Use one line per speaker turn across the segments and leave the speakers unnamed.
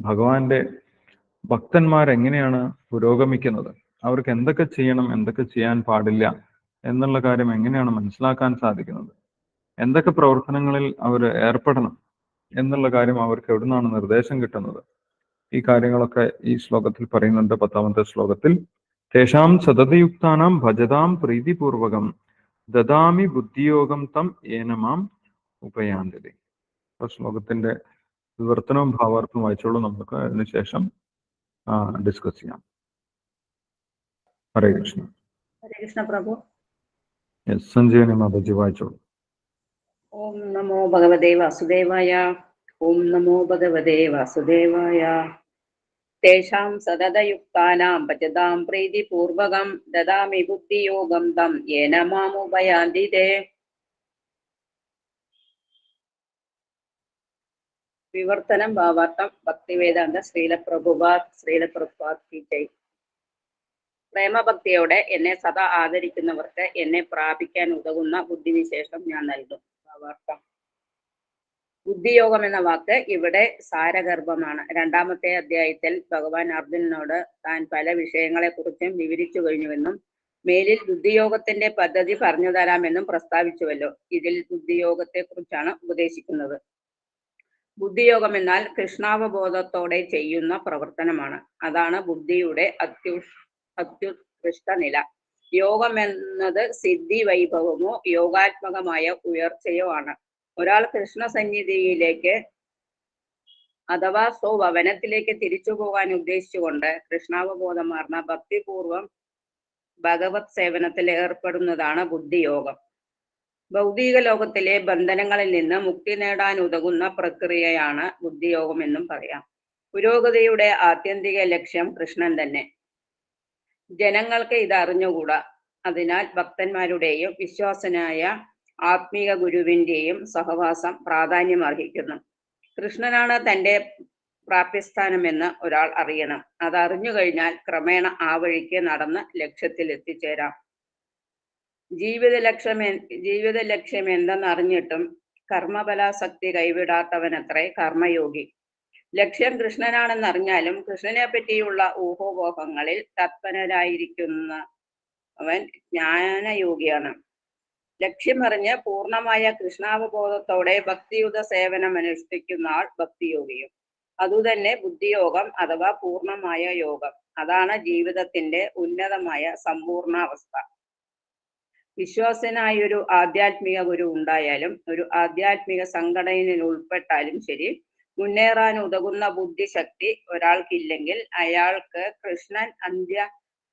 ഭഗവാന്റെ ഭക്തന്മാരെങ്ങനെയാണ് പുരോഗമിക്കുന്നത്? അവർക്ക് എന്തൊക്കെ ചെയ്യണം എന്തൊക്കെ ചെയ്യാൻ പാടില്ല എന്നുള്ള കാര്യം എങ്ങനെയാണ് മനസ്സിലാക്കാൻ സാധിക്കുന്നത്? എന്തൊക്കെ പ്രവർത്തനങ്ങളിൽ അവർ ഏർപ്പെടണം എന്നുള്ള കാര്യം അവർക്ക് എവിടുന്നാണ് നിർദ്ദേശം കിട്ടുന്നത്? ഈ കാര്യങ്ങളൊക്കെ ഈ ശ്ലോകത്തിൽ പറയുന്നുണ്ട് പത്താമത്തെ ശ്ലോകത്തിൽ. തേഷാം സതതയുക്താനാം ഭജതാം പ്രീതിപൂർവകം ദദാമി ബുദ്ധിയോഗം തം ഏനമാം ഉപയാന്തതി. ശ്ലോകത്തിന്റെ വിവർത്തനവും ഭാവാർത്ഥവും വായിച്ചോളൂ നമുക്ക്. അതിനുശേഷം ഡിസ്കസ് ചെയ്യാം. ഹരേ കൃഷ്ണ.
ഹരേ കൃഷ്ണ പ്രഭു.
എസ് സഞ്ജീവനി മാതാജി വായിച്ചോളൂ.
ഓം നമോ ഭഗവതേ വാസുദേവായ. ഓം നമോ ഭഗവതേ വാസുദേവായ. തേഷാം സതതയുക്താനാം ഭജതാം പ്രീതിപൂർവകം ദദാമി ബുദ്ധിയോഗം തം യേന മാമുപയാന്തി വിവർത്തനം ഭാവാർത്ഥം ഭക്തിവേദാന്ത ശ്രീലപ്രഭുപാത് ശ്രീലപ്രഭുപാത് കി ജയ്. പ്രേമഭക്തിയോടെ എന്നെ സദാ ആദരിക്കുന്നവർക്ക് എന്നെ പ്രാപിക്കാൻ ഉതകുന്ന ബുദ്ധിവിശേഷം ഞാൻ നൽകും. ഭാവാർത്ഥം. ബുദ്ധിയോഗം എന്ന വാക്ക് ഇവിടെ സാരഗർഭമാണ്. രണ്ടാമത്തെ അധ്യായത്തിൽ ഭഗവാൻ അർജുനനോട് താൻ പല വിഷയങ്ങളെ കുറിച്ചും വിവരിച്ചു കഴിഞ്ഞുവെന്നും മേലിൽ ബുദ്ധിയോഗത്തിന്റെ പദ്ധതി പറഞ്ഞു തരാമെന്നും പ്രസ്താവിച്ചുവല്ലോ. ഇതിൽ ബുദ്ധിയോഗത്തെ കുറിച്ചാണ് ഉപദേശിക്കുന്നത്. ബുദ്ധിയോഗം എന്നാൽ കൃഷ്ണാവബോധത്തോടെ ചെയ്യുന്ന പ്രവർത്തനമാണ്. അതാണ് ബുദ്ധിയുടെ അത്യു അത്യുത്കൃഷ്ട നില. യോഗം എന്നത് സിദ്ധി വൈഭവമോ യോഗാത്മകമായ ഉയർച്ചയോ ആണ്. ഒരാൾ കൃഷ്ണസന്നിധിയിലേക്ക് അഥവാ സ്വഭവനത്തിലേക്ക് തിരിച്ചു പോകാൻ ഉദ്ദേശിച്ചുകൊണ്ട് കൃഷ്ണാവബോധമാർന്ന ഭക്തിപൂർവം ഭഗവത് സേവനത്തിൽ ഏർപ്പെടുന്നതാണ് ബുദ്ധിയോഗം. ഭൗതിക ലോകത്തിലെ ബന്ധനങ്ങളിൽ നിന്ന് മുക്തി നേടാൻ ഉതകുന്ന പ്രക്രിയയാണ് ബുദ്ധിയോഗം എന്നും പറയാം. പുരോഗതിയുടെ ആത്യന്തിക ലക്ഷ്യം കൃഷ്ണൻ തന്നെ. ജനങ്ങൾക്ക് ഇത് അറിഞ്ഞുകൂടാ? അതിനാൽ ഭക്തന്മാരുടെയും വിശ്വാസനായ ആത്മീക ഗുരുവിന്റെയും സഹവാസം പ്രാധാന്യം അർഹിക്കുന്നു കൃഷ്ണനാണ് തന്റെ പ്രാപ്യസ്ഥാനമെന്ന് ഒരാൾ അറിയണം. അത് അറിഞ്ഞു കഴിഞ്ഞാൽ ക്രമേണ ആ വഴിക്ക് നടന്ന് ലക്ഷ്യത്തിൽ എത്തിച്ചേരാം ജീവിത ലക്ഷ്യം ജീവിത ലക്ഷ്യം എന്തെന്ന് അറിഞ്ഞിട്ടും കർമ്മബലാസക്തി കൈവിടാത്തവനത്രേ കർമ്മയോഗി. ലക്ഷ്യം കൃഷ്ണനാണെന്ന് കൃഷ്ണനാണെന്നറിഞ്ഞാലും കൃഷ്ണനെ പറ്റിയുള്ള ഊഹോപോഹങ്ങളിൽ തത്പരരായിരിക്കുന്നവൻ ജ്ഞാനയോഗിയാണ്. ലക്ഷ്യമറിഞ്ഞ് പൂർണമായ കൃഷ്ണാവബോധത്തോടെ ഭക്തിയുത സേവനം അനുഷ്ഠിക്കുന്ന ആൾ ഭക്തിയോഗിയും. അതുതന്നെ ബുദ്ധിയോഗം അഥവാ പൂർണമായ യോഗം. അതാണ് ജീവിതത്തിന്റെ ഉന്നതമായ സമ്പൂർണാവസ്ഥ വിശ്വാസനായൊരു ആധ്യാത്മിക ഗുരു ഉണ്ടായാലും ഒരു ആധ്യാത്മിക സംഘടനയിൽ ഉൾപ്പെട്ടാലും ശരി മുന്നേറാൻ ഉതകുന്ന ബുദ്ധിശക്തി ഒരാൾക്കില്ലെങ്കിൽ അയാൾക്ക് കൃഷ്ണൻ അന്ത്യ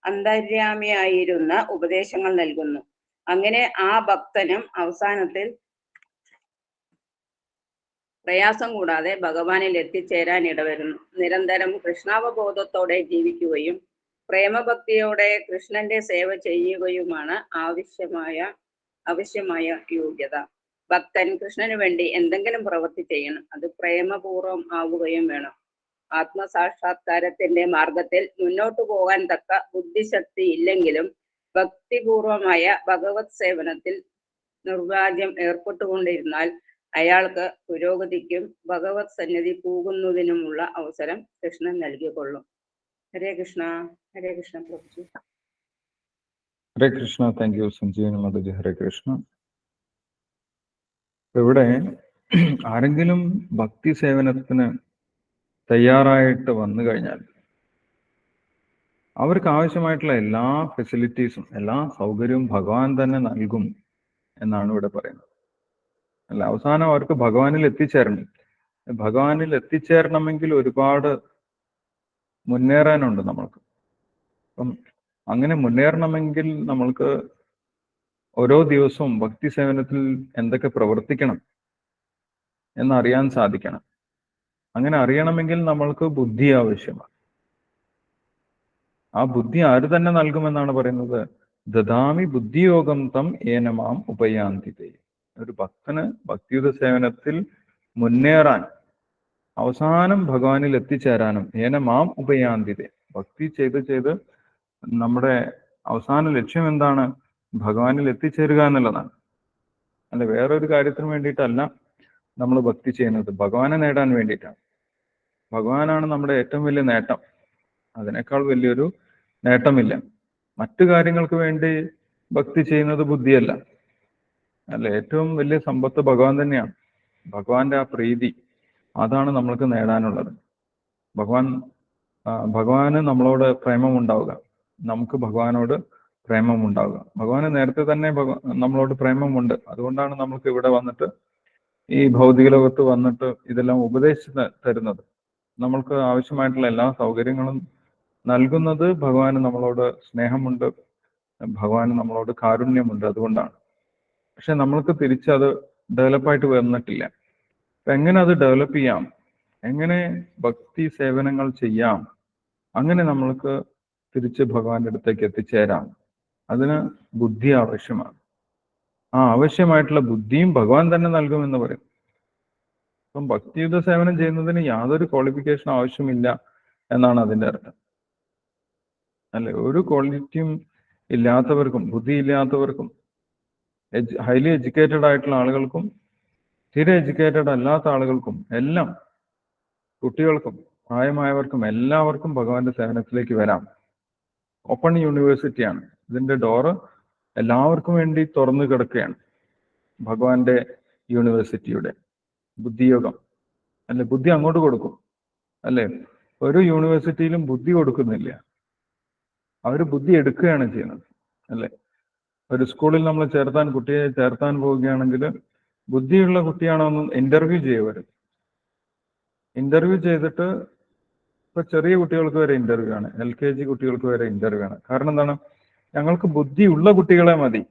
അന്തര്യാമിയായിരുന്ന ഉപദേശങ്ങൾ നൽകുന്നു. അങ്ങനെ ആ ഭക്തനും അവസാനത്തിൽ പ്രയാസം കൂടാതെ ഭഗവാനിൽ എത്തിച്ചേരാൻ ഇടവരുന്നു. നിരന്തരം കൃഷ്ണാവബോധത്തോടെ ജീവിക്കുകയും പ്രേമഭക്തിയോടെ കൃഷ്ണന്റെ സേവ ചെയ്യുകയുമാണ് ആവശ്യമായ ആവശ്യമായ യോഗ്യത. ഭക്തൻ കൃഷ്ണന് വേണ്ടി എന്തെങ്കിലും പ്രവൃത്തി ചെയ്യണം. അത് പ്രേമപൂർവം ആവുകയും വേണം. ആത്മസാക്ഷാത്കാരത്തിന്റെ മാർഗത്തിൽ മുന്നോട്ടു പോകാൻ തക്ക ബുദ്ധിശക്തി ഇല്ലെങ്കിലും ഭക്തിപൂർവമായ ഭഗവത് സേവനത്തിൽ നിർവാജ്യം ഏർപ്പെട്ടുകൊണ്ടിരുന്നാൽ അയാൾക്ക് പുരോഗതിക്കും ഭഗവത് സന്നിധി പോകുന്നതിനുമുള്ള അവസരം കൃഷ്ണൻ നൽകിക്കൊള്ളും. ഹരേ കൃഷ്ണ. ഹരേ കൃഷ്ണ പ്രഭുജി.
ഹരേ കൃഷ്ണ താങ്ക് യു സഞ്ജീവനി മാതാജി ഹരേ കൃഷ്ണ ഇവിടെ ആരെങ്കിലും ഭക്തി സേവനത്തിന് തയ്യാറായിട്ട് വന്നു കഴിഞ്ഞാൽ അവർക്ക് ആവശ്യമായിട്ടുള്ള എല്ലാ ഫെസിലിറ്റീസും എല്ലാ സൗകര്യവും ഭഗവാൻ തന്നെ നൽകും എന്നാണ് ഇവിടെ പറയുന്നത്. അല്ല അവസാനം അവർക്ക് ഭഗവാനിൽ എത്തിച്ചേരണം. ഭഗവാനിൽ എത്തിച്ചേരണമെങ്കിൽ ഒരുപാട് മുന്നേറാനുണ്ട് നമ്മൾക്ക്. അപ്പം അങ്ങനെ മുന്നേറണമെങ്കിൽ നമ്മൾക്ക് ഓരോ ദിവസവും ഭക്തി സേവനത്തിൽ എന്തൊക്കെ പ്രവർത്തിക്കണം എന്നറിയാൻ സാധിക്കണം. അങ്ങനെ അറിയണമെങ്കിൽ നമ്മൾക്ക് ബുദ്ധി ആവശ്യമാണ്. ആ ബുദ്ധി ആര് തന്നെ നൽകുമെന്നാണ് പറയുന്നത്? ദദാമി ബുദ്ധിയോഗം തം ഏനമാം ഉപയാന്തിതേ. ഒരു ഭക്തന് ഭക്തിയുത സേവനത്തിൽ മുന്നേറാൻ അവസാനം ഭഗവാനിൽ എത്തിച്ചേരാനും ഏനമാം ഉപയാന്തിതേ. ഭക്തി ചെയ്ത് ചെയ്ത് നമ്മുടെ അവസാന ലക്ഷ്യം എന്താണ്? ഭഗവാനിൽ എത്തിച്ചേരുക എന്നുള്ളതാണ്. അല്ല വേറൊരു കാര്യത്തിന് വേണ്ടിയിട്ടല്ല നമ്മൾ ഭക്തി ചെയ്യുന്നത്. ഭഗവാനെ നേടാൻ വേണ്ടിയിട്ടാണ്. ഭഗവാനാണ് നമ്മുടെ ഏറ്റവും വലിയ നേട്ടം. അതിനേക്കാൾ വലിയൊരു നേട്ടമില്ല. മറ്റു കാര്യങ്ങൾക്ക് വേണ്ടി ഭക്തി ചെയ്യുന്നത് ബുദ്ധിയല്ല. അല്ല ഏറ്റവും വലിയ സമ്പത്ത് ഭഗവാൻ തന്നെയാണ്. ഭഗവാന്റെ ആ പ്രീതി അതാണ് നമ്മൾക്ക് നേടാനുള്ളത്. ഭഗവാൻ ഭഗവാന് നമ്മളോട് പ്രേമം ഉണ്ടാവുക നമുക്ക് ഭഗവാനോട് പ്രേമം ഉണ്ടാവുക ഭഗവാന് നേരത്തെ തന്നെ നമ്മളോട് പ്രേമമുണ്ട്. അതുകൊണ്ടാണ് നമ്മൾക്ക് ഇവിടെ വന്നിട്ട് ഈ ഭൗതിക ലോകത്ത് വന്നിട്ട് ഇതെല്ലാം ഉപദേശിച്ച് തരുന്നത്. നമ്മൾക്ക് ആവശ്യമായിട്ടുള്ള എല്ലാ സൗകര്യങ്ങളും നൽകുന്നത് ഭഗവാന് നമ്മളോട് സ്നേഹമുണ്ട്. ഭഗവാന് നമ്മളോട് കാരുണ്യമുണ്ട് അതുകൊണ്ടാണ്. പക്ഷെ നമ്മൾക്ക് തിരിച്ചത് ഡെവലപ്പായിട്ട് വന്നിട്ടില്ല. അപ്പൊ എങ്ങനെ അത് ഡെവലപ്പ് ചെയ്യാം? എങ്ങനെ ഭക്തി സേവനങ്ങൾ ചെയ്യാം? അങ്ങനെ നമ്മൾക്ക് തിരിച്ച് ഭഗവാന്റെ അടുത്തേക്ക് എത്തിച്ചേരാം. അതിന് ബുദ്ധി ആവശ്യമാണ്. ആ ആവശ്യമായിട്ടുള്ള ബുദ്ധിയും ഭഗവാൻ തന്നെ നൽകുമെന്ന് പറയും. അപ്പം ഭക്തിയുദ്ധ സേവനം ചെയ്യുന്നതിന് യാതൊരു ക്വാളിഫിക്കേഷൻ ആവശ്യമില്ല എന്നാണ് അതിന്റെ അർത്ഥം. അല്ലെ? ഒരു ക്വാളിറ്റിയും ഇല്ലാത്തവർക്കും ബുദ്ധി ഇല്ലാത്തവർക്കും ഹൈലി എഡ്യൂക്കേറ്റഡ് ആയിട്ടുള്ള ആളുകൾക്കും തീരെ എഡ്യൂക്കേറ്റഡ് അല്ലാത്ത ആളുകൾക്കും എല്ലാം കുട്ടികൾക്കും പ്രായമായവർക്കും എല്ലാവർക്കും ഭഗവാന്റെ സേവനത്തിലേക്ക് വരാം. ഓപ്പൺ യൂണിവേഴ്സിറ്റിയാണ് ഇതിന്റെ ഡോറ് എല്ലാവർക്കും വേണ്ടി തുറന്നു കിടക്കുകയാണ് ഭഗവാന്റെ യൂണിവേഴ്സിറ്റിയുടെ. ബുദ്ധിയോഗം. അല്ലെ ബുദ്ധി അങ്ങോട്ട് കൊടുക്കും. അല്ലെ ഒരു യൂണിവേഴ്സിറ്റിയിലും ബുദ്ധി കൊടുക്കുന്നില്ല. അവർ ബുദ്ധി എടുക്കുകയാണ് ചെയ്യുന്നത്. അല്ലെ ഒരു സ്കൂളിൽ നമ്മൾ ചേർത്താൻ കുട്ടിയെ ചേർത്താൻ പോവുകയാണെങ്കിൽ ബുദ്ധിയുള്ള കുട്ടിയാണോ എന്ന് ഇന്റർവ്യൂ ചെയ്യുവർ ഇന്റർവ്യൂ ചെയ്തിട്ട് ഇപ്പൊ ചെറിയ കുട്ടികൾക്ക് വരെ ഇന്റർവ്യൂ ആണ്. എൽ കെ ജി കുട്ടികൾക്ക് വരെ ഇന്റർവ്യൂ ആണ്. കാരണം എന്താണ്? ഞങ്ങൾക്ക് ബുദ്ധിയുള്ള കുട്ടികളെ മതി.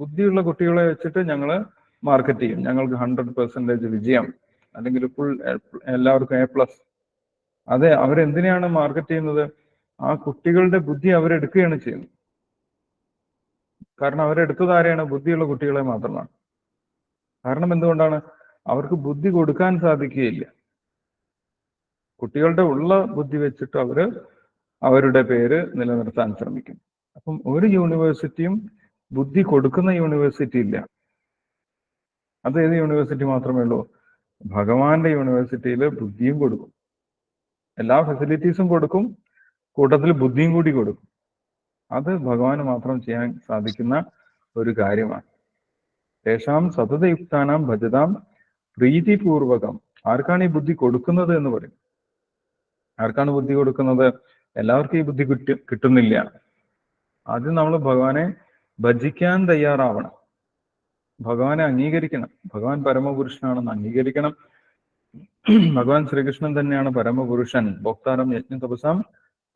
ബുദ്ധിയുള്ള കുട്ടികളെ വെച്ചിട്ട് ഞങ്ങൾ മാർക്കറ്റ് ചെയ്യും. ഞങ്ങൾക്ക് ഹൺഡ്രഡ് പെർസെന്റേജ് വിജയം. അല്ലെങ്കിൽ ഫുൾ എല്ലാവർക്കും എ പ്ലസ് അതെ അവരെന്തിനാണ് മാർക്കറ്റ് ചെയ്യുന്നത്? ആ കുട്ടികളുടെ ബുദ്ധി അവരെടുക്കുകയാണ് ചെയ്യുന്നത്. കാരണം അവരെടുത്തത് ആരെയാണ്? ബുദ്ധിയുള്ള കുട്ടികളെ മാത്രമാണ്. കാരണം എന്തുകൊണ്ടാണ്? അവർക്ക് ബുദ്ധി കൊടുക്കാൻ സാധിക്കുകയില്ല. കുട്ടികളുടെ ഉള്ള ബുദ്ധി വെച്ചിട്ട് അവർ അവരുടെ പേര് നിലനിർത്താൻ ശ്രമിക്കും. അപ്പം ഒരു യൂണിവേഴ്സിറ്റിയും ബുദ്ധി കൊടുക്കുന്ന യൂണിവേഴ്സിറ്റി ഇല്ല. അത് ഏത് യൂണിവേഴ്സിറ്റി മാത്രമേ ഉള്ളൂ? ഭഗവാന്റെ യൂണിവേഴ്സിറ്റിയിൽ ബുദ്ധിയും കൊടുക്കും. എല്ലാ ഫെസിലിറ്റീസും കൊടുക്കും. കൂട്ടത്തിൽ ബുദ്ധിയും കൂടി കൊടുക്കും. അത് ഭഗവാന് മാത്രം ചെയ്യാൻ സാധിക്കുന്ന ഒരു കാര്യമാണ്. തേഷാം സതതയുക്താനാം ഭജതാം പ്രീതിപൂർവകം. ആർക്കാണ് ഈ ബുദ്ധി കൊടുക്കുന്നത് എന്ന് പറയും? ആർക്കാണ് ബുദ്ധി കൊടുക്കുന്നത്? എല്ലാവർക്കും ഈ ബുദ്ധി കിട്ടി കിട്ടുന്നില്ല. ആദ്യം നമ്മൾ ഭഗവാനെ ഭജിക്കാൻ തയ്യാറാവണം. ഭഗവാനെ അംഗീകരിക്കണം. ഭഗവാൻ പരമപുരുഷനാണെന്ന് അംഗീകരിക്കണം. ഭഗവാൻ ശ്രീകൃഷ്ണൻ തന്നെയാണ് പരമപുരുഷൻ. ഭോക്താരം യജ്ഞ തപസാം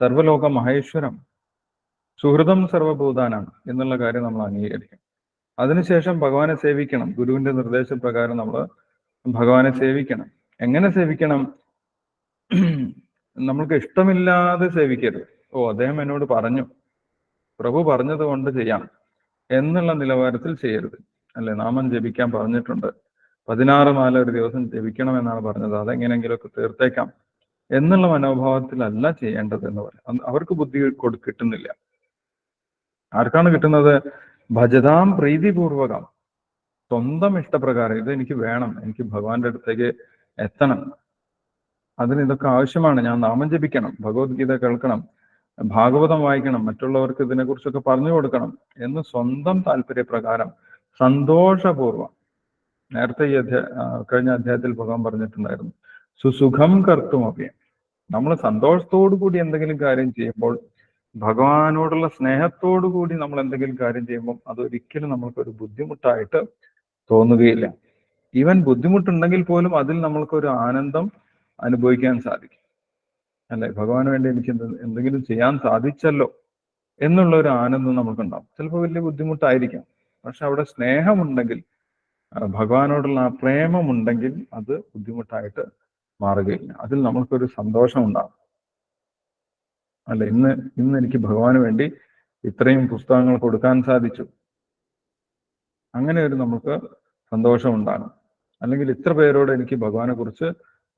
സർവലോക മഹേശ്വരം. സുഹൃതം സർവഭൂതാനാണ് എന്നുള്ള കാര്യം നമ്മൾ അംഗീകരിക്കണം. അതിനുശേഷം ഭഗവാനെ സേവിക്കണം. ഗുരുവിന്റെ നിർദ്ദേശപ്രകാരം നമ്മൾ ഭഗവാനെ സേവിക്കണം. എങ്ങനെ സേവിക്കണം? നമ്മൾക്ക് ഇഷ്ടമില്ലാതെ സേവിക്കരുത്. ഓ അദ്ദേഹം എന്നോട് പറഞ്ഞു. പ്രഭു പറഞ്ഞത് കൊണ്ട് ചെയ്യാം എന്നുള്ള നിലവാരത്തിൽ ചെയ്യരുത്. അല്ലെ? നാമം ജപിക്കാൻ പറഞ്ഞിട്ടുണ്ട്. പതിനാറ് മാല ഒരു ദിവസം ജപിക്കണം എന്നാണ് പറഞ്ഞത്. അതെങ്ങനെയെങ്കിലുമൊക്കെ തീർത്തേക്കാം എന്നുള്ള മനോഭാവത്തിലല്ല ചെയ്യേണ്ടത് എന്ന് പറയാം. അവർക്ക് ബുദ്ധി കൊടു കിട്ടുന്നില്ല. ആർക്കാണ് കിട്ടുന്നത്? ഭജതാം പ്രീതിപൂർവകം. സ്വന്തം ഇഷ്ടപ്രകാരം ഇത് എനിക്ക് വേണം. എനിക്ക് ഭഗവാന്റെ അടുത്തേക്ക് എത്തണം. അതിന് ഇതൊക്കെ ആവശ്യമാണ്. ഞാൻ നാമം ജപിക്കണം ഭഗവത്ഗീത കേൾക്കണം ഭാഗവതം വായിക്കണം മറ്റുള്ളവർക്ക് ഇതിനെക്കുറിച്ചൊക്കെ പറഞ്ഞു കൊടുക്കണം എന്ന് സ്വന്തം താല്പര്യപ്രകാരം സന്തോഷപൂർവം നേരത്തെ ഈ അധ്യായ കഴിഞ്ഞ അധ്യായത്തിൽ ഭഗവാൻ പറഞ്ഞിട്ടുണ്ടായിരുന്നു സുസുഖം കർത്തും കർത്തുമൊക്കെ നമ്മൾ സന്തോഷത്തോടു കൂടി എന്തെങ്കിലും കാര്യം ചെയ്യുമ്പോൾ ഭഗവാനോടുള്ള സ്നേഹത്തോടു കൂടി നമ്മൾ എന്തെങ്കിലും കാര്യം ചെയ്യുമ്പോൾ അതൊരിക്കലും നമ്മൾക്കൊരു ബുദ്ധിമുട്ടായിട്ട് തോന്നുകയില്ല. ഈവൻ ബുദ്ധിമുട്ടുണ്ടെങ്കിൽ പോലും അതിൽ നമ്മൾക്കൊരു ആനന്ദം അനുഭവിക്കാൻ സാധിക്കും. അല്ലെ? ഭഗവാന് വേണ്ടി എനിക്ക് എന്തെങ്കിലും ചെയ്യാൻ സാധിച്ചല്ലോ എന്നുള്ള ഒരു ആനന്ദം നമുക്കുണ്ടാവും ചിലപ്പോൾ വലിയ ബുദ്ധിമുട്ടായിരിക്കാം. പക്ഷെ അവിടെ സ്നേഹമുണ്ടെങ്കിൽ ഭഗവാനോടുള്ള ആ പ്രേമമുണ്ടെങ്കിൽ അത് ബുദ്ധിമുട്ടായിട്ട് മാറുകയില്ല. അതിൽ നമുക്കൊരു സന്തോഷം ഉണ്ടാകും അല്ല ഇന്ന് ഇന്ന് എനിക്ക് ഭഗവാന് വേണ്ടി ഇത്രയും പുസ്തകങ്ങൾ കൊടുക്കാൻ സാധിച്ചു. അങ്ങനെ ഒരു നമുക്ക് സന്തോഷം ഉണ്ടാകും അല്ലെങ്കിൽ ഇത്ര പേരോട് എനിക്ക് ഭഗവാനെ കുറിച്ച്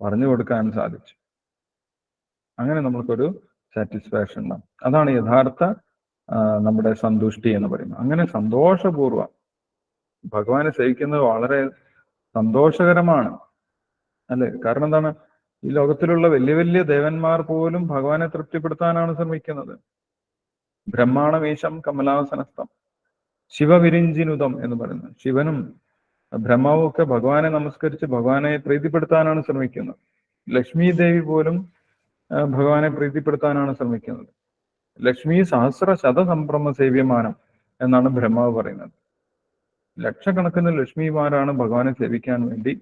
പറഞ്ഞു കൊടുക്കാൻ സാധിച്ചു. അങ്ങനെ നമ്മൾക്കൊരു സാറ്റിസ്ഫാക്ഷൻ ഉണ്ടാകും അതാണ് യഥാർത്ഥ നമ്മുടെ സന്തുഷ്ടി എന്ന് പറയുന്നത്. അങ്ങനെ സന്തോഷപൂർവം ഭഗവാനെ സേവിക്കുന്നത് വളരെ സന്തോഷകരമാണ്. അല്ലെ? കാരണം എന്താണ്? ഈ ലോകത്തിലുള്ള വലിയ വലിയ ദേവന്മാർ പോലും ഭഗവാനെ തൃപ്തിപ്പെടുത്താനാണ് ശ്രമിക്കുന്നത്. ബ്രഹ്മാണമീശം കമലാസനസ്ഥം ശിവവിരിഞ്ചിനുതം എന്ന് പറയുന്നത്. ശിവനും ബ്രഹ്മാവും ഒക്കെ ഭഗവാനെ നമസ്കരിച്ച് ഭഗവാനെ പ്രീതിപ്പെടുത്താനാണ് ശ്രമിക്കുന്നത്. ലക്ഷ്മി ദേവി പോലും ഭഗവാനെ പ്രീതിപ്പെടുത്താനാണ് ശ്രമിക്കുന്നത്. ലക്ഷ്മി സഹസ്ര ശതസംഭ്രമ സേവ്യമാനം എന്നാണ് ബ്രഹ്മാവ് പറയുന്നത്. ലക്ഷക്കണക്കിന് ലക്ഷ്മിമാരാണ് ഭഗവാനെ സേവിക്കാൻ വേണ്ടി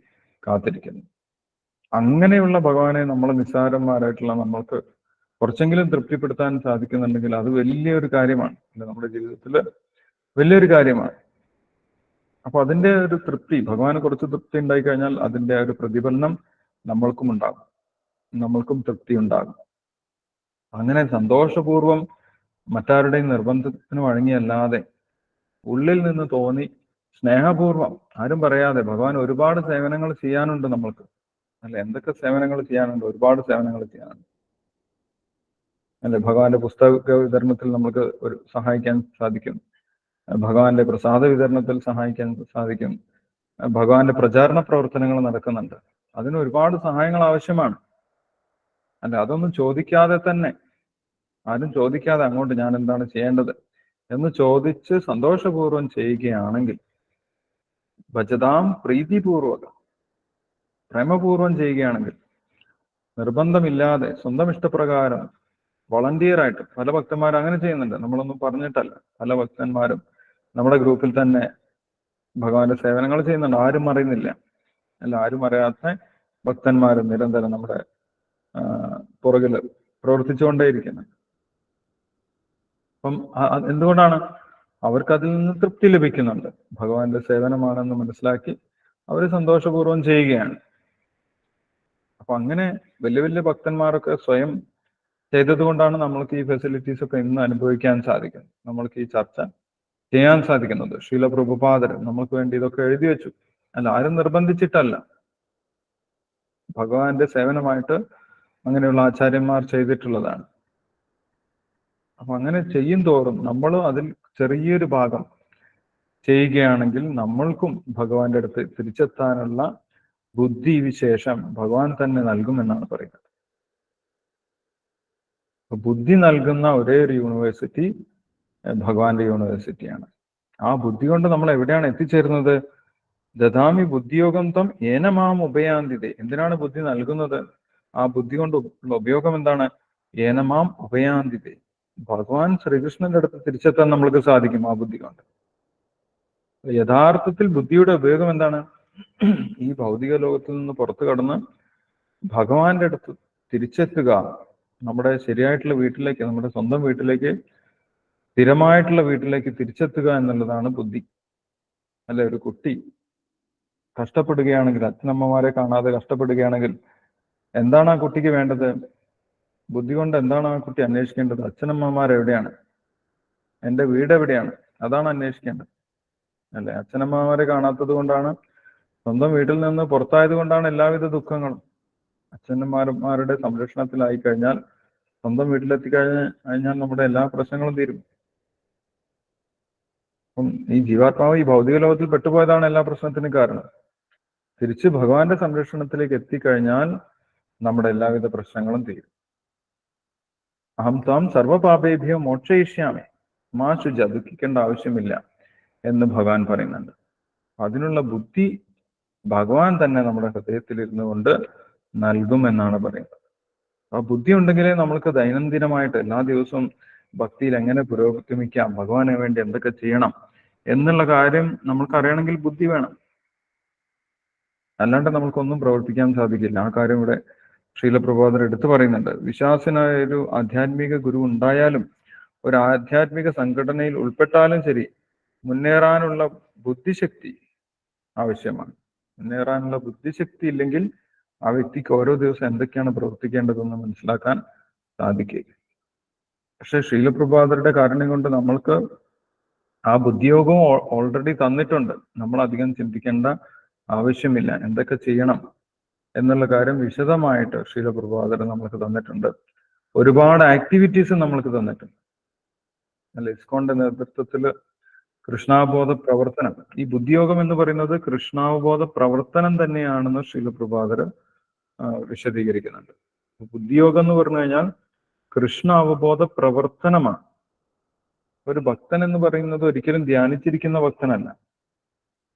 കാത്തിരിക്കുന്നത്. അങ്ങനെയുള്ള ഭഗവാനെ നമ്മൾ നിസ്സാരന്മാരായിട്ടുള്ള നമ്മൾക്ക് കുറച്ചെങ്കിലും തൃപ്തിപ്പെടുത്താൻ സാധിക്കുന്നുണ്ടെങ്കിൽ അത് വലിയൊരു കാര്യമാണ്. നമ്മുടെ ജീവിതത്തിൽ വലിയൊരു കാര്യമാണ്. അപ്പൊ അതിന്റെ ഒരു തൃപ്തി ഭഗവാന് കുറച്ച് തൃപ്തി ഉണ്ടായി കഴിഞ്ഞാൽ അതിന്റെ ഒരു പ്രതിഫലനം നമ്മൾക്കും ഉണ്ടാകും. നമ്മൾക്കും തൃപ്തി ഉണ്ടാകും. അങ്ങനെ സന്തോഷപൂർവം മറ്റാരുടെയും നിർബന്ധത്തിന് വഴങ്ങിയല്ലാതെ ഉള്ളിൽ നിന്ന് തോന്നി സ്നേഹപൂർവം ആരും പറയാതെ ഭഗവാൻ ഒരുപാട് സേവനങ്ങൾ ചെയ്യാനുണ്ട് നമ്മൾക്ക്. അല്ല? എന്തൊക്കെ സേവനങ്ങൾ ചെയ്യാനുണ്ട്? ഒരുപാട് സേവനങ്ങൾ ചെയ്യാനുണ്ട്. അല്ലെ? ഭഗവാന്റെ പുസ്തക വിതരണത്തിൽ നമ്മൾക്ക് ഒരു സഹായിക്കാൻ സാധിക്കും ഭഗവാന്റെ പ്രസാദ വിതരണത്തിൽ സഹായിക്കാൻ സാധിക്കും. ഭഗവാന്റെ പ്രചാരണ പ്രവർത്തനങ്ങൾ നടക്കുന്നുണ്ട്. അതിന് ഒരുപാട് സഹായങ്ങൾ ആവശ്യമാണ്. അല്ല അതൊന്നും ചോദിക്കാതെ തന്നെ ആരും ചോദിക്കാതെ അങ്ങോട്ട് ഞാൻ എന്താണ് ചെയ്യേണ്ടത് എന്ന് ചോദിച്ച് സന്തോഷപൂർവം ചെയ്യുകയാണെങ്കിൽ ഭജതാം പ്രീതിപൂർവക പ്രേമപൂർവം ചെയ്യുകയാണെങ്കിൽ നിർബന്ധമില്ലാതെ സ്വന്തം ഇഷ്ടപ്രകാരം വളണ്ടിയറായിട്ട് പല ഭക്തന്മാരും അങ്ങനെ ചെയ്യുന്നുണ്ട്. നമ്മളൊന്നും പറഞ്ഞിട്ടല്ല. പല ഭക്തന്മാരും നമ്മുടെ ഗ്രൂപ്പിൽ തന്നെ ഭഗവാന്റെ സേവനങ്ങൾ ചെയ്യുന്നുണ്ട്. ആരും അറിയുന്നില്ല. അല്ല ആരും അറിയാത്ത ഭക്തന്മാർ നിരന്തരം നമ്മുടെ ആ, പുറകിൽ പ്രവർത്തിച്ചുകൊണ്ടേയിരിക്കുന്നു. അപ്പം എന്തുകൊണ്ടാണ്? അവർക്ക് അതിൽ നിന്ന് തൃപ്തി ലഭിക്കുന്നുണ്ട്. ഭഗവാന്റെ സേവനമാണെന്ന് മനസ്സിലാക്കി അവർ സന്തോഷപൂർവം ചെയ്യുകയാണ്. അപ്പൊ അങ്ങനെ വലിയ വലിയ ഭക്തന്മാരൊക്കെ സ്വയം ചെയ്തതുകൊണ്ടാണ് നമ്മൾക്ക് ഈ ഫെസിലിറ്റീസ് ഒക്കെ ഇന്ന് അനുഭവിക്കാൻ സാധിക്കുന്നത്. നമ്മൾക്ക് ഈ ചർച്ച ചെയ്യാൻ സാധിക്കുന്നത് ശീല പ്രഭുപാദരൻ നമുക്ക് വേണ്ടി ഇതൊക്കെ എഴുതി വെച്ചു. അല്ല ആരും നിർബന്ധിച്ചിട്ടല്ല. ഭഗവാന്റെ സേവനമായിട്ട് അങ്ങനെയുള്ള ആചാര്യന്മാർ ചെയ്തിട്ടുള്ളതാണ്. അപ്പൊ അങ്ങനെ ചെയ്യും തോറും നമ്മൾ അതിൽ ചെറിയൊരു ഭാഗം ചെയ്യുകയാണെങ്കിൽ നമ്മൾക്കും ഭഗവാന്റെ അടുത്ത് തിരിച്ചെത്താനുള്ള ബുദ്ധി വിശേഷം ഭഗവാൻ തന്നെ നൽകുമെന്നാണ് പറയുന്നത്. ബുദ്ധി നൽകുന്ന ഒരേ ഒരു യൂണിവേഴ്സിറ്റി ഭഗവാന്റെ യൂണിവേഴ്സിറ്റിയാണ്. ആ ബുദ്ധി കൊണ്ട് നമ്മൾ എവിടെയാണ് എത്തിച്ചേരുന്നത്? ദദാമി ബുദ്ധിയോഗം തം ഏനമാം ഉപയാന്തിതെ. എന്തിനാണ് ബുദ്ധി നൽകുന്നത്? ആ ബുദ്ധി കൊണ്ട് ഉപയോഗം എന്താണ്? ഏനമാം ഉപയാന്തിതെ. ഭഗവാൻ ശ്രീകൃഷ്ണന്റെ അടുത്ത് തിരിച്ചെത്താൻ നമ്മൾക്ക് സാധിക്കും ആ ബുദ്ധി കൊണ്ട്. യഥാർത്ഥത്തിൽ ബുദ്ധിയുടെ ഉപയോഗം എന്താണ്? ഈ ഭൗതിക ലോകത്തിൽ നിന്ന് പുറത്തു കടന്ന് ഭഗവാന്റെ അടുത്ത് തിരിച്ചെത്തുക നമ്മുടെ ശരിയായിട്ടുള്ള വീട്ടിലേക്ക് നമ്മുടെ സ്വന്തം വീട്ടിലേക്ക് സ്ഥിരമായിട്ടുള്ള വീട്ടിലേക്ക് തിരിച്ചെത്തുക എന്നുള്ളതാണ് ബുദ്ധി. അല്ലെ ഒരു കുട്ടി കഷ്ടപ്പെടുകയാണെങ്കിൽ അച്ഛനമ്മമാരെ കാണാതെ കഷ്ടപ്പെടുകയാണെങ്കിൽ എന്താണ് ആ കുട്ടിക്ക് വേണ്ടത്? ബുദ്ധി കൊണ്ട് എന്താണ് ആ കുട്ടി അന്വേഷിക്കേണ്ടത്? അച്ഛനമ്മമാർ എവിടെയാണ്? എന്റെ വീട് എവിടെയാണ്? അതാണ് അന്വേഷിക്കേണ്ടത്. അല്ലെ അച്ഛനമ്മമാരെ കാണാത്തത് കൊണ്ടാണ് സ്വന്തം വീട്ടിൽ നിന്ന് പുറത്തായത് കൊണ്ടാണ് എല്ലാവിധ ദുഃഖങ്ങളും. അച്ഛനമ്മമാരുടെ സംരക്ഷണത്തിലായി കഴിഞ്ഞാൽ സ്വന്തം വീട്ടിലെത്തി കഴിഞ്ഞാൽ നമ്മുടെ എല്ലാ പ്രശ്നങ്ങളും തീരും. അപ്പം ഈ ജീവാത്മാവ് ഈ ഭൗതിക ലോകത്തിൽ പെട്ടുപോയതാണ് എല്ലാ പ്രശ്നത്തിനും കാരണം. തിരിച്ച് ഭഗവാന്റെ സംരക്ഷണത്തിലേക്ക് എത്തിക്കഴിഞ്ഞാൽ നമ്മുടെ എല്ലാവിധ പ്രശ്നങ്ങളും തീരും. അഹം താം സർവപാപേഭ്യോ മോക്ഷയിഷ്യാമേ. മാ ശുച ദുഃഖിക്കേണ്ട ആവശ്യമില്ല എന്ന് ഭഗവാൻ പറയുന്നുണ്ട്. അതിനുള്ള ബുദ്ധി ഭഗവാൻ തന്നെ നമ്മുടെ ഹൃദയത്തിൽ ഇരുന്നു കൊണ്ട് നൽകുമെന്നാണ് പറയുന്നത്. ആ ബുദ്ധി ഉണ്ടെങ്കിലേ നമ്മൾക്ക് ദൈനംദിനമായിട്ട് എല്ലാ ദിവസവും ഭക്തിയിൽ എങ്ങനെ പുരോഗമിക്കാം? ഭഗവാനെ വേണ്ടി എന്തൊക്കെ ചെയ്യണം? എന്നുള്ള കാര്യം നമ്മൾക്ക് അറിയണമെങ്കിൽ ബുദ്ധി വേണം. അല്ലാണ്ട് നമുക്കൊന്നും പ്രവർത്തിക്കാൻ സാധിക്കില്ല. ആ കാര്യം ഇവിടെ ശീലപ്രഭാതർ എടുത്തു പറയുന്നുണ്ട്. വിശ്വാസനായ ഒരു ആധ്യാത്മിക ഗുരു ഉണ്ടായാലും ഒരു ആധ്യാത്മിക സംഘടനയിൽ ഉൾപ്പെട്ടാലും ശരി മുന്നേറാനുള്ള ബുദ്ധിശക്തി ആവശ്യമാണ്. മുന്നേറാനുള്ള ബുദ്ധിശക്തി ഇല്ലെങ്കിൽ ആ വ്യക്തിക്ക് ഓരോ ദിവസം എന്തൊക്കെയാണ് പ്രവർത്തിക്കേണ്ടതെന്ന് മനസ്സിലാക്കാൻ സാധിക്കില്ല പക്ഷെ ശീലപ്രഭാതരുടെ കാരണം കൊണ്ട് നമ്മൾക്ക് ആ ബുദ്ധിയോഗവും ഓൾറെഡി തന്നിട്ടുണ്ട്. നമ്മൾ അധികം ചിന്തിക്കേണ്ട ആവശ്യമില്ല. എന്തൊക്കെ ചെയ്യണം എന്നുള്ള കാര്യം വിശദമായിട്ട് ശീലപ്രഭാതർ നമ്മൾക്ക് തന്നിട്ടുണ്ട്. ഒരുപാട് ആക്ടിവിറ്റീസ് നമ്മൾക്ക് തന്നിട്ടുണ്ട്. അല്ല? ഇസ്കോണിന്റെ നേതൃത്വത്തിൽ കൃഷ്ണാബോധ പ്രവർത്തനം. ഈ ബുദ്ധിയോഗം എന്ന് പറയുന്നത് കൃഷ്ണാവബോധ പ്രവർത്തനം തന്നെയാണെന്ന് ശീലപ്രഭാതർ വിശദീകരിക്കുന്നുണ്ട്. ബുദ്ധിയോഗം എന്ന് പറഞ്ഞു കഴിഞ്ഞാൽ കൃഷ്ണ അവബോധ പ്രവർത്തനമാണ്. ഒരു ഭക്തൻ എന്ന് പറയുന്നത് ഒരിക്കലും ധ്യാനിച്ചിരിക്കുന്ന ഭക്തനല്ല.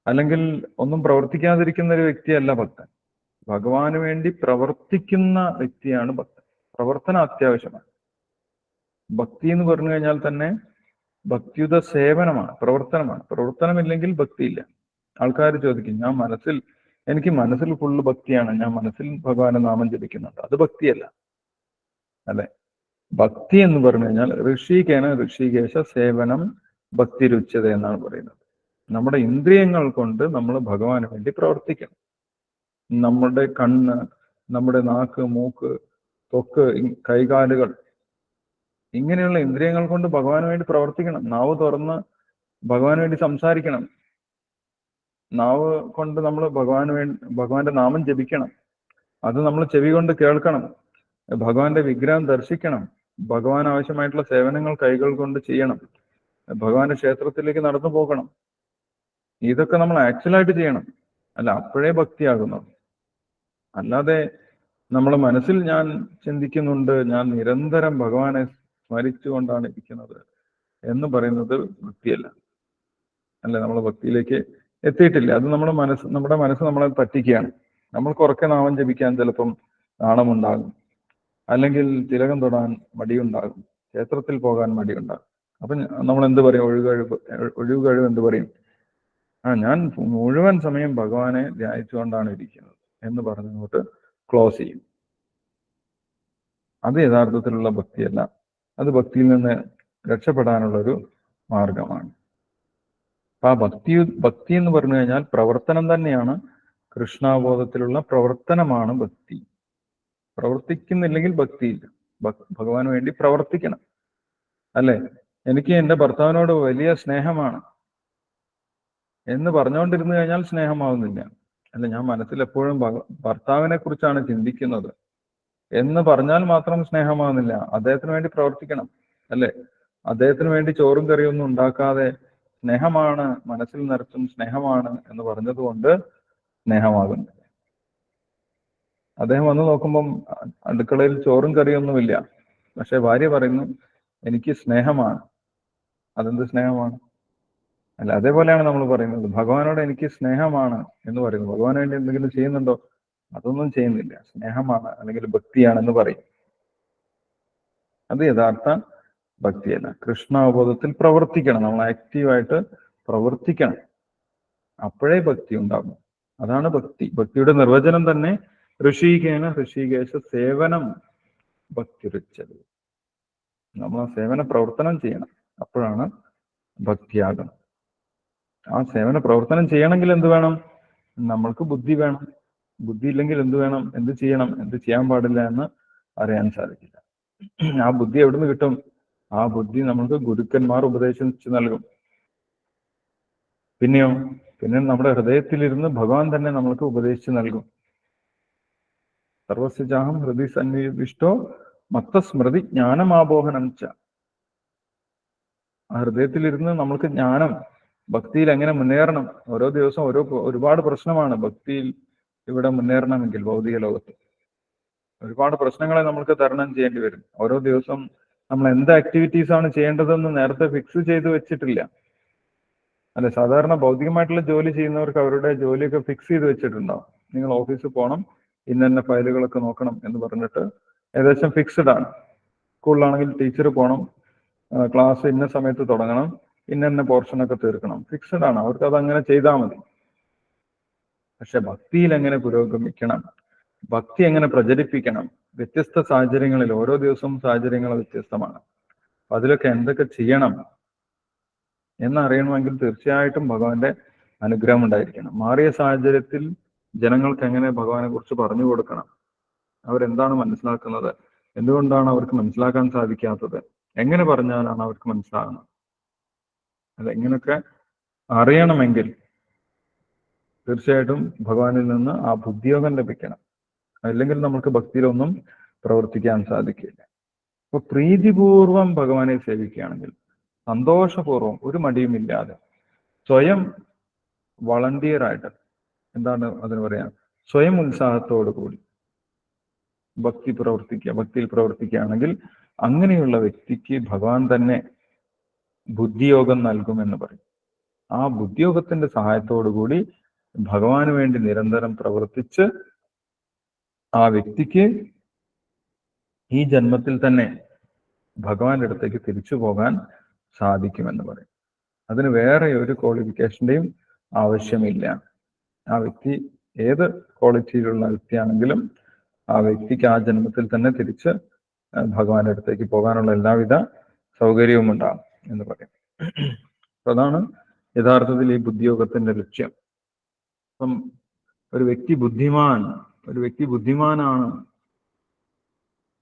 അല്ലെങ്കിൽ ഒന്നും പ്രവർത്തിക്കാതിരിക്കുന്ന ഒരു വ്യക്തിയല്ല ഭക്തൻ. ഭഗവാന് വേണ്ടി പ്രവർത്തിക്കുന്ന വ്യക്തിയാണ് ഭക്തൻ. പ്രവർത്തനം അത്യാവശ്യമാണ്. ഭക്തി എന്ന് പറഞ്ഞു കഴിഞ്ഞാൽ തന്നെ ഭക്തിയുത സേവനമാണ് പ്രവർത്തനമാണ്. പ്രവർത്തനമില്ലെങ്കിൽ ഭക്തിയില്ല. ആൾക്കാർ ചോദിക്കും ഞാൻ മനസ്സിൽ എനിക്ക് മനസ്സിൽ ഫുള്ള് ഭക്തിയാണ്. ഞാൻ മനസ്സിൽ ഭഗവാന്റെ നാമം ജപിക്കുന്നുണ്ട്. അത് ഭക്തിയല്ല. അല്ലെ? ഭക്തി എന്ന് പറഞ്ഞു കഴിഞ്ഞാൽ ഋഷികേന ഋഷികേശ സേവനം ഭക്തി രുച്യത എന്നാണ് പറയുന്നത്. നമ്മുടെ ഇന്ദ്രിയങ്ങൾ കൊണ്ട് നമ്മൾ ഭഗവാന് വേണ്ടി പ്രവർത്തിക്കണം. നമ്മുടെ കണ്ണ് നമ്മുടെ നാക്ക് മൂക്ക് തൊക്ക് കൈകാലുകൾ ഇങ്ങനെയുള്ള ഇന്ദ്രിയങ്ങൾ കൊണ്ട് ഭഗവാന് വേണ്ടി പ്രവർത്തിക്കണം. നാവ് തുറന്ന് ഭഗവാന് വേണ്ടി സംസാരിക്കണം. നാവ് കൊണ്ട് നമ്മൾ ഭഗവാന് വേണ്ടി ഭഗവാന്റെ നാമം ജപിക്കണം. അത് നമ്മൾ ചെവി കൊണ്ട് കേൾക്കണം. ഭഗവാന്റെ വിഗ്രഹം ദർശിക്കണം. ഭഗവാൻ ആവശ്യമായിട്ടുള്ള സേവനങ്ങൾ കൈകൾ കൊണ്ട് ചെയ്യണം. ഭഗവാന്റെ ക്ഷേത്രത്തിലേക്ക് നടന്നു പോകണം. ഇതൊക്കെ നമ്മൾ ആക്ച്വലായിട്ട് ചെയ്യണം. അല്ല അപ്പോഴേ ഭക്തിയാകുന്നു. അല്ലാതെ നമ്മൾ മനസ്സിൽ ഞാൻ ചിന്തിക്കുന്നുണ്ട് ഞാൻ നിരന്തരം ഭഗവാനെ സ്മരിച്ചുകൊണ്ടാണ് ഇരിക്കുന്നത് എന്ന് പറയുന്നത് ഭക്തിയല്ല. അല്ല നമ്മൾ ഭക്തിയിലേക്ക് എത്തിയിട്ടില്ല. അത് നമ്മുടെ മനസ്സ് നമ്മുടെ മനസ്സ് നമ്മളെ പറ്റിക്കുകയാണ്. നമ്മൾ കുറക്കെ നാമം ജപിക്കാൻ ചിലപ്പം നാണമുണ്ടാകും. അല്ലെങ്കിൽ തിലകം തൊടാൻ മടിയുണ്ടാകും. ക്ഷേത്രത്തിൽ പോകാൻ മടിയുണ്ടാകും. അപ്പൊ നമ്മൾ എന്ത് പറയും? ഒഴുകഴിവ് ഒഴിവുകഴിവ് എന്ത് പറയും? ആ ഞാൻ മുഴുവൻ സമയം ഭഗവാനെ ധ്യാനിച്ചുകൊണ്ടാണ് ഇരിക്കുന്നത് എന്ന് പറഞ്ഞുകൊണ്ട് ക്ലോസ് ചെയ്യും. അത് യഥാർത്ഥത്തിലുള്ള ഭക്തിയല്ല. അത് ഭക്തിയിൽ നിന്ന് രക്ഷപ്പെടാനുള്ള ഒരു മാർഗമാണ്. അപ്പൊ ആ ഭക്തി ഭക്തി എന്ന് പറഞ്ഞു കഴിഞ്ഞാൽ പ്രവർത്തനം തന്നെയാണ് കൃഷ്ണാബോധത്തിലുള്ള പ്രവർത്തനമാണ് ഭക്തി. പ്രവർത്തിക്കുന്നില്ലെങ്കിൽ ഭക്തിയില്ല. ഭഗവാന് വേണ്ടി പ്രവർത്തിക്കണം. അല്ലെ? എനിക്ക് എന്റെ ഭർത്താവിനോട് വലിയ സ്നേഹമാണ്. എന്ന് പറഞ്ഞുകൊണ്ടിരുന്നു കഴിഞ്ഞാൽ സ്നേഹമാവുന്നില്ല. അല്ല ഞാൻ മനസ്സിൽ എപ്പോഴും ഭർത്താവിനെ കുറിച്ചാണ് ചിന്തിക്കുന്നത്. എന്ന് പറഞ്ഞാൽ മാത്രം സ്നേഹമാവുന്നില്ല. അദ്ദേഹത്തിന് വേണ്ടി പ്രവർത്തിക്കണം. അല്ലെ? അദ്ദേഹത്തിന് വേണ്ടി ചോറും കറിയൊന്നും ഉണ്ടാക്കാതെ സ്നേഹമാണ് മനസ്സിൽ നിറച്ചും സ്നേഹമാണ് എന്ന് പറഞ്ഞതുകൊണ്ട് സ്നേഹമാകുന്നു അദ്ദേഹം വന്നു നോക്കുമ്പം അടുക്കളയിൽ ചോറും കറിയൊന്നുമില്ല പക്ഷെ ഭാര്യ പറയുന്നു എനിക്ക് സ്നേഹമാണ്. അതെന്ത് സ്നേഹമാണ്? അല്ല അതേപോലെയാണ് നമ്മൾ പറയുന്നത്. ഭഗവാനോട് എനിക്ക് സ്നേഹമാണ് എന്ന് പറയുന്നു. ഭഗവാന് വേണ്ടി എന്തെങ്കിലും ചെയ്യുന്നുണ്ടോ? അതൊന്നും ചെയ്യുന്നില്ല. സ്നേഹമാണ് അല്ലെങ്കിൽ ഭക്തിയാണെന്ന് പറയും. അത് യഥാർത്ഥ ഭക്തിയല്ല. കൃഷ്ണാവബോധത്തിൽ പ്രവർത്തിക്കണം. നമ്മൾ ആക്റ്റീവായിട്ട് പ്രവർത്തിക്കണം. അപ്പോഴേ ഭക്തി ഉണ്ടാകും. അതാണ് ഭക്തി. ഭക്തിയുടെ നിർവചനം തന്നെ ഋഷികേന ഋഷികേശ സേവനം ഭക്തിരുച്ചത്. നമ്മൾ ആ സേവന പ്രവർത്തനം ചെയ്യണം. അപ്പോഴാണ് ഭക്തിയാകണം ആ സേവന പ്രവർത്തനം ചെയ്യണമെങ്കിൽ എന്ത് വേണം? നമ്മൾക്ക് ബുദ്ധി വേണം. ബുദ്ധി ഇല്ലെങ്കിൽ എന്ത് വേണം? എന്ത് ചെയ്യണം? എന്ത് ചെയ്യാൻ പാടില്ല എന്ന് അറിയാൻ സാധിക്കില്ല. ആ ബുദ്ധി എവിടുന്ന് കിട്ടും? ആ ബുദ്ധി നമ്മൾക്ക് ഗുരുക്കന്മാർ ഉപദേശിച്ച് നൽകും. പിന്നെയോ? പിന്നെ നമ്മുടെ ഹൃദയത്തിലിരുന്ന് ഭഗവാൻ തന്നെ നമ്മൾക്ക് ഉപദേശിച്ച് നൽകും. സർവസ്യജാഹം ഹൃദയ സന്നിവിഷ്ടോ മത്തസ്മൃതി ജ്ഞാനമാബോഹനം ച. ആ ഹൃദയത്തിലിരുന്ന് നമ്മൾക്ക് ജ്ഞാനം ഭക്തിയിൽ എങ്ങനെ മുന്നേറണം? ഓരോ ദിവസം ഓരോ ഒരുപാട് പ്രശ്നമാണ് ഭക്തിയിൽ ഇവിടെ മുന്നേറണമെങ്കിൽ ഭൗതിക ലോകത്ത്. ഒരുപാട് പ്രശ്നങ്ങളെ നമ്മൾക്ക് തരണം ചെയ്യേണ്ടി വരും. ഓരോ ദിവസം നമ്മൾ എന്ത് ആക്ടിവിറ്റീസ് ആണ് ചെയ്യേണ്ടതെന്ന് നേരത്തെ ഫിക്സ് ചെയ്ത് വെച്ചിട്ടില്ല. അല്ല സാധാരണ ഭൗതികമായിട്ടുള്ള ജോലി ചെയ്യുന്നവർക്ക് അവരുടെ ജോലിയൊക്കെ ഫിക്സ് ചെയ്ത് വെച്ചിട്ടുണ്ടാവും. നിങ്ങൾ ഓഫീസിൽ പോകണം ഇന്ന ഫയലുകളൊക്കെ നോക്കണം എന്ന് പറഞ്ഞിട്ട് ഏകദേശം ഫിക്സ്ഡ് ആണ്. സ്കൂളിലാണെങ്കിൽ ടീച്ചർ പോകണം ക്ലാസ് ഇന്ന സമയത്ത് തുടങ്ങണം. ഇന്ന പോർഷനൊക്കെ തീർക്കണം. ഫിക്സഡ് ആണ്. അവർക്ക് അത് അങ്ങനെ ചെയ്താൽ മതി. പക്ഷെ ഭക്തിയിൽ എങ്ങനെ പുരോഗമിക്കണം? ഭക്തി എങ്ങനെ പ്രചരിപ്പിക്കണം? വ്യത്യസ്ത സാഹചര്യങ്ങളിൽ ഓരോ ദിവസവും സാഹചര്യങ്ങൾ വ്യത്യസ്തമാണ്. അപ്പൊ അതിലൊക്കെ എന്തൊക്കെ ചെയ്യണം എന്നറിയണമെങ്കിൽ തീർച്ചയായിട്ടും ഭഗവാന്റെ അനുഗ്രഹം ഉണ്ടായിരിക്കണം. മാറിയ സാഹചര്യത്തിൽ ജനങ്ങൾക്ക് എങ്ങനെ ഭഗവാനെ കുറിച്ച് പറഞ്ഞു കൊടുക്കണം. അവരെന്താണ് മനസ്സിലാക്കുന്നത്? എന്തുകൊണ്ടാണ് അവർക്ക് മനസ്സിലാക്കാൻ സാധിക്കാത്തത്? എങ്ങനെ പറഞ്ഞാലാണ് അവർക്ക് മനസ്സിലാകുന്നത്? അല്ല ഇങ്ങനൊക്കെ അറിയണമെങ്കിൽ തീർച്ചയായിട്ടും ഭഗവാനിൽ നിന്ന് ആ ബുദ്ധിയോഗം ലഭിക്കണം. അല്ലെങ്കിൽ നമുക്ക് ഭക്തിയിലൊന്നും പ്രവർത്തിക്കാൻ സാധിക്കില്ല. അപ്പൊ പ്രീതിപൂർവം ഭഗവാനെ സേവിക്കുകയാണെങ്കിൽ സന്തോഷപൂർവം ഒരു മടിയുമില്ലാതെ സ്വയം വളണ്ടിയർ ആയിട്ട് എന്താണ് അതിന് പറയാ? സ്വയം ഉത്സാഹത്തോടു കൂടി ഭക്തി പ്രവർത്തിക്കുക ഭക്തിയിൽ പ്രവർത്തിക്കുകയാണെങ്കിൽ അങ്ങനെയുള്ള വ്യക്തിക്ക് ഭഗവാൻ തന്നെ ബുദ്ധിയോഗം നൽകുമെന്ന് പറയും. ആ ബുദ്ധിയോഗത്തിന്റെ കൂടി ഭഗവാന് വേണ്ടി നിരന്തരം പ്രവർത്തിച്ച് ആ വ്യക്തിക്ക് ഈ ജന്മത്തിൽ തന്നെ ഭഗവാന്റെ അടുത്തേക്ക് തിരിച്ചു പോകാൻ സാധിക്കുമെന്ന് പറയും. അതിന് വേറെ ഒരു ക്വാളിഫിക്കേഷന്റെയും ആവശ്യമില്ല. ആ വ്യക്തി ഏത് ക്വാളിറ്റിയിലുള്ള വ്യക്തിയാണെങ്കിലും ആ വ്യക്തിക്ക് ആ ജന്മത്തിൽ തന്നെ തിരിച്ച് ഭഗവാന്റെ അടുത്തേക്ക് പോകാനുള്ള എല്ലാവിധ സൗകര്യവും ഉണ്ടാകും എന്ന് പറയും. അതാണ് യഥാർത്ഥത്തിൽ ഈ ബുദ്ധിയോഗത്തിന്റെ ലക്ഷ്യം. അപ്പം ഒരു വ്യക്തി ബുദ്ധിമാൻ ഒരു വ്യക്തി ബുദ്ധിമാനാണ്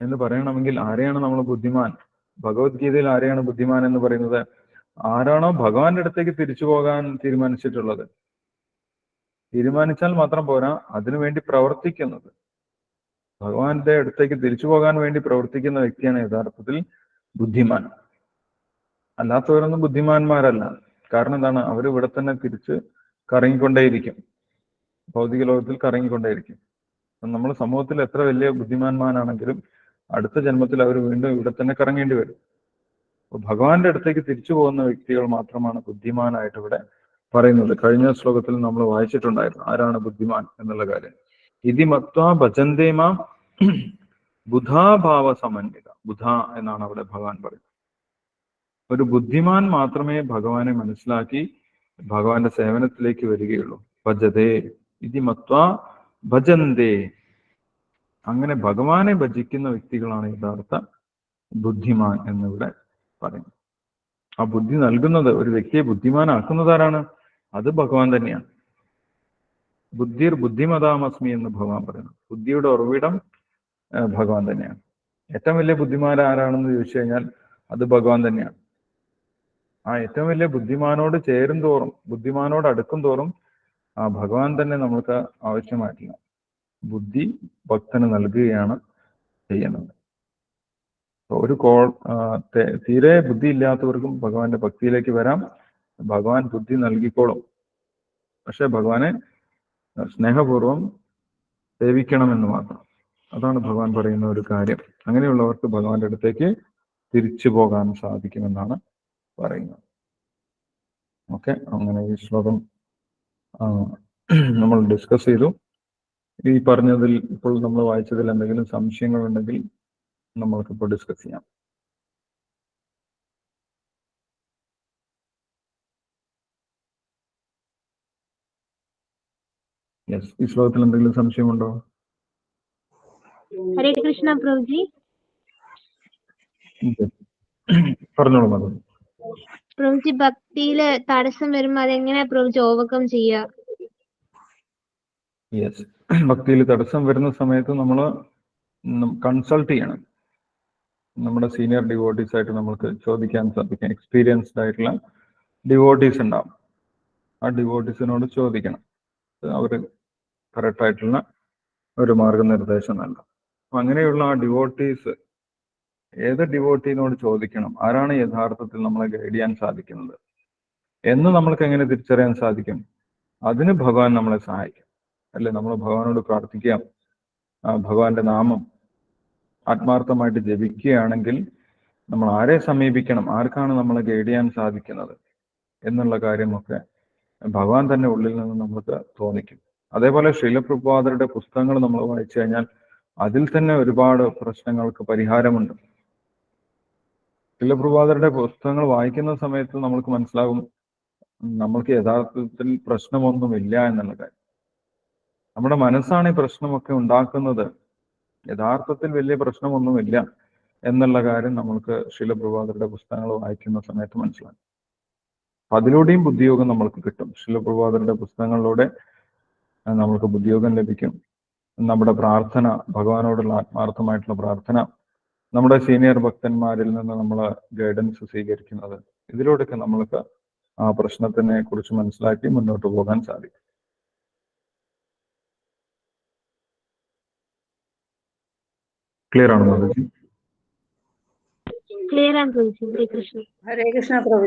എന്ന് പറയണമെങ്കിൽ ആരെയാണ് നമ്മൾ ബുദ്ധിമാൻ? ഭഗവത്ഗീതയിൽ ആരെയാണ് ബുദ്ധിമാൻ എന്ന് പറയുന്നത്? ആരാണോ ഭഗവാന്റെ അടുത്തേക്ക് തിരിച്ചു പോകാൻ തീരുമാനിച്ചിട്ടുള്ളത്. തീരുമാനിച്ചാൽ മാത്രം പോരാ അതിനുവേണ്ടി പ്രവർത്തിക്കുന്നത്. ഭഗവാന്റെ അടുത്തേക്ക് തിരിച്ചു പോകാൻ വേണ്ടി പ്രവർത്തിക്കുന്ന വ്യക്തിയാണ് യഥാർത്ഥത്തിൽ ബുദ്ധിമാൻ. അല്ലാത്തവരൊന്നും ബുദ്ധിമാന്മാരല്ല. കാരണം എന്താണ്? അവർ ഇവിടെ തന്നെ തിരിച്ച് കറങ്ങിക്കൊണ്ടേയിരിക്കും. ഭൗതിക ലോകത്തിൽ കറങ്ങിക്കൊണ്ടേയിരിക്കും. നമ്മൾ സമൂഹത്തിൽ എത്ര വലിയ ബുദ്ധിമാന്മാരാണെങ്കിലും അടുത്ത ജന്മത്തിൽ അവർ വീണ്ടും ഇവിടെ തന്നെ കറങ്ങേണ്ടി വരും. ഭഗവാന്റെ അടുത്തേക്ക് തിരിച്ചു പോകുന്ന വ്യക്തികൾ മാത്രമാണ് ബുദ്ധിമാനായിട്ട് ഇവിടെ പറയുന്നത്. കഴിഞ്ഞ ശ്ലോകത്തിൽ നമ്മൾ വായിച്ചിട്ടുണ്ടായിരുന്നു ആരാണ് ബുദ്ധിമാൻ എന്നുള്ള കാര്യം. ഇതി മത്വ ഭജന്തേമ ബുധാഭാവ സമന്വിത. ബുധ എന്നാണ് അവിടെ ഭഗവാൻ പറയുന്നത്. ഒരു ബുദ്ധിമാൻ മാത്രമേ ഭഗവാനെ മനസ്സിലാക്കി ഭഗവാന്റെ സേവനത്തിലേക്ക് വരികയുള്ളൂ. ഭജതേ ഇതി മത്വ ഭജന്തേ. അങ്ങനെ ഭഗവാനെ ഭജിക്കുന്ന വ്യക്തികളാണ് യഥാർത്ഥ ബുദ്ധിമാൻ എന്നിവിടെ പറയുന്നത്. ആ ബുദ്ധി നൽകുന്നത് ഒരു വ്യക്തിയെ ബുദ്ധിമാനാക്കുന്നത് ആരാണ്? അത് ഭഗവാൻ തന്നെയാണ്. ബുദ്ധിർ ബുദ്ധിമതാമസ്മി എന്ന് ഭഗവാൻ പറയുന്നു. ബുദ്ധിയുടെ ഉറവിടം ഭഗവാൻ തന്നെയാണ്. ഏറ്റവും വലിയ ബുദ്ധിമാൻ ആരാണെന്ന് ചോദിച്ചു കഴിഞ്ഞാൽ അത് ഭഗവാൻ തന്നെയാണ്. ആ ഏറ്റവും വലിയ ബുദ്ധിമാനോട് ചേരും തോറും ബുദ്ധിമാനോട് അടുക്കും തോറും ആ ഭഗവാൻ തന്നെ നമ്മൾക്ക് ആവശ്യമായിട്ടില്ല ബുദ്ധി ഭക്തന് നൽകുകയാണ് ചെയ്യുന്നത്. ഒരു കോൾ തീരെ ബുദ്ധി ഇല്ലാത്തവർക്കും ഭഗവാന്റെ ഭക്തിയിലേക്ക് വരാം. ഭഗവാൻ ബുദ്ധി നൽകിക്കോളും. പക്ഷെ ഭഗവാനെ സ്നേഹപൂർവം സേവിക്കണമെന്ന് മാത്രം. അതാണ് ഭഗവാൻ പറയുന്ന ഒരു കാര്യം. അങ്ങനെയുള്ളവർക്ക് ഭഗവാന്റെ അടുത്തേക്ക് തിരിച്ചു പോകാൻ സാധിക്കുമെന്നാണ് പറയുന്നത്. ഓക്കെ അങ്ങനെ ഈ ശ്ലോകം നമ്മൾ ഡിസ്കസ് ചെയ്തു. ഈ പറഞ്ഞതിൽ ഇപ്പോൾ നമ്മൾ വായിച്ചതിൽ എന്തെങ്കിലും സംശയങ്ങൾ ഉണ്ടെങ്കിൽ നമ്മൾക്കിപ്പോൾ ഡിസ്കസ് ചെയ്യാം. യെസ് ഈ ശ്ലോകത്തിൽ എന്തെങ്കിലും സംശയമുണ്ടോ?
ഹരേ കൃഷ്ണ പ്രഭുജി.
പറഞ്ഞോളൂ മതി
പ്രഭുജി ഭക്തിയിൽ തടസ്സം വരുമ്പോ അതെങ്ങനെ പ്രഭുജി ഓവർകം ചെയ്യുക
യെസ് ഭക്തിയിൽ തടസ്സം വരുന്ന സമയത്ത് നമ്മൾ കൺസൾട്ട് ചെയ്യണം. നമ്മുടെ സീനിയർ ഡിവോട്ടീസ് ആയിട്ട് നമ്മൾക്ക് ചോദിക്കാൻ സാധിക്കും. എക്സ്പീരിയൻസ്ഡ് ആയിട്ടുള്ള ഡിവോട്ടീസ് ഉണ്ടാവും. ആ ഡിവോട്ടീസിനോട് ചോദിക്കണം. അവർ കറക്റ്റ് ആയിട്ടുള്ള ഒരു മാർഗനിർദ്ദേശം നൽകും. അപ്പൊ അങ്ങനെയുള്ള ആ ഡിവോട്ടീസ് ഏത് ഡിവോട്ടീനോട് ചോദിക്കണം? ആരാണ് യഥാർത്ഥത്തിൽ നമ്മളെ ഗൈഡ് ചെയ്യാൻ സാധിക്കുന്നത്? എന്ന് നമ്മൾക്ക് എങ്ങനെ തിരിച്ചറിയാൻ സാധിക്കും? അതിന് ഭഗവാൻ നമ്മളെ സഹായിക്കും. അല്ലെ? നമ്മൾ ഭഗവാനോട് പ്രാർത്ഥിക്കാം. ഭഗവാന്റെ നാമം ആത്മാർത്ഥമായിട്ട് ജപിക്കുകയാണെങ്കിൽ നമ്മൾ ആരെ സമീപിക്കണം? ആർക്കാണ് നമ്മളെ ഗൈഡ് ചെയ്യാൻ സാധിക്കുന്നത്? എന്നുള്ള കാര്യമൊക്കെ ഭഗവാൻ തന്നെ ഉള്ളിൽ നിന്ന് നമുക്ക് തോന്നിക്കും. അതേപോലെ ശീലപ്രഭാതരുടെ പുസ്തകങ്ങൾ നമ്മൾ വായിച്ചു കഴിഞ്ഞാൽ അതിൽ തന്നെ ഒരുപാട് പ്രശ്നങ്ങൾക്ക് പരിഹാരമുണ്ട്. ശീലപ്രഭാതരുടെ പുസ്തകങ്ങൾ വായിക്കുന്ന സമയത്ത് നമ്മൾക്ക് മനസ്സിലാകും നമ്മൾക്ക് യഥാർത്ഥത്തിൽ പ്രശ്നമൊന്നുമില്ല എന്നുള്ള കാര്യം. നമ്മുടെ മനസ്സാണ് ഈ പ്രശ്നമൊക്കെ ഉണ്ടാക്കുന്നത്. യഥാർത്ഥത്തിൽ വലിയ പ്രശ്നമൊന്നുമില്ല എന്നുള്ള കാര്യം നമ്മൾക്ക് ശിലപ്രഭാതരുടെ പുസ്തകങ്ങൾ വായിക്കുന്ന സമയത്ത് മനസ്സിലാക്കും അതിലൂടെയും ബുദ്ധിയോഗം നമ്മൾക്ക് കിട്ടും. ശിലപ്രഭാതരുടെ പുസ്തകങ്ങളിലൂടെ നമ്മൾക്ക് ബുദ്ധിയോഗം ലഭിക്കും. നമ്മുടെ പ്രാർത്ഥന ഭഗവാനോടുള്ള ആത്മാർത്ഥമായിട്ടുള്ള പ്രാർത്ഥന നമ്മുടെ സീനിയർ ഭക്തന്മാരിൽ നിന്ന് നമ്മൾ ഗൈഡൻസ് സ്വീകരിക്കുന്നത് ഇതിലൂടെയൊക്കെ നമ്മൾക്ക് ആ പ്രശ്നത്തിനെ കുറിച്ച് മനസ്സിലാക്കി മുന്നോട്ട് പോകാൻ സാധിക്കും. ക്ലിയർ ആണോ
ക്ലിയർ ആണ് ഹരേ കൃഷ്ണ
ഹരേ കൃഷ്ണ പ്രഭു.